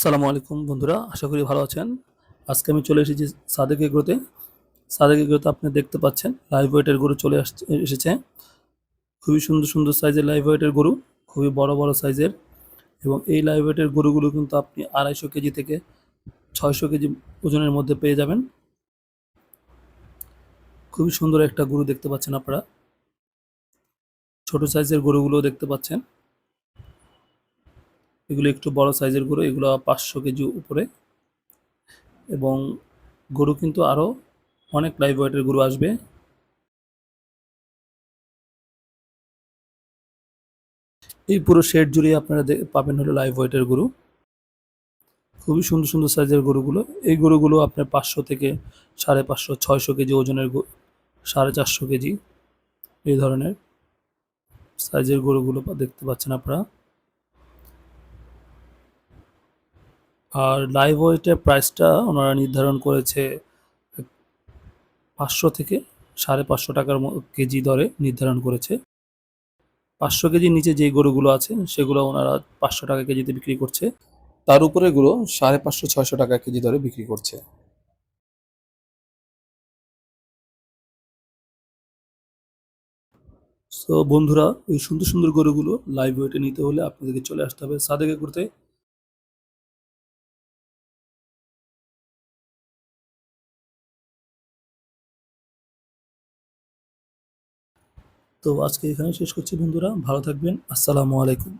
আসসালামু আলাইকুম বন্ধুরা, আশা করি ভালো আছেন। আজকে আমি চলে এসেছি সাদেক এগ্রোতে। সাদেক এগ্রোতে আপনি দেখতে পাচ্ছেন, লাইভ ওয়েটের গরু চলে আসছে এসেছে। খুবই সুন্দর সুন্দর সাইজের লাইভ ওয়েটের গরু, খুবই বড় বড় সাইজের। এবং এই লাইভ ওয়েটের গরুগুলো কিন্তু আপনি আড়াইশো কেজি থেকে ছয়শো কেজি ওজনের মধ্যে পেয়ে যাবেন। খুবই সুন্দর একটা গরু দেখতে পাচ্ছেন আপনারা। ছোট সাইজের গরুগুলো দেখতে পাচ্ছেন। এগুলো একটু বড় সাইজের গরু, এগুলো পাঁচশো কেজি উপরে। এবং গরু কিন্তু আরও অনেক লাইভ ওয়েটের গরু আসবে। এই পুরো শেড জুড়ে আপনারা পাবেন হলো লাইভ ওয়েটের গরু। খুবই সুন্দর সুন্দর সাইজের গরুগুলো। এই গরুগুলো আপনার পাঁচশো থেকে সাড়ে পাঁচশো, ছয়শো কেজি ওজনের সাড়ে চারশো কেজি। এই ধরনের সাইজের গরুগুলো দেখতে পাচ্ছেন আপনারা। আর লাইভ ওয়েটের প্রাইসটা ওনারা নির্ধারণ করেছে পাঁচশো থেকে সাড়ে পাঁচশো টাকার কেজি দরে নির্ধারণ করেছে। পাঁচশো কেজির নিচে যে গরুগুলো আছে, সেগুলো ওনারা পাঁচশো টাকা কেজিতে বিক্রি করছে। তার উপরে গুলো সাড়ে পাঁচশো, ছয়শো টাকা কেজি দরে বিক্রি করছে। সো বন্ধুরা, এই সুন্দর সুন্দর গরুগুলো লাইভ ওয়েটে নিতে হলে আপনাদেরকে চলে আসতে হবে সাদেকে করতে তো আজকে এখানে শেষ করছি বন্ধুরা ভালো থাকবেন আসসালামু আলাইকুম।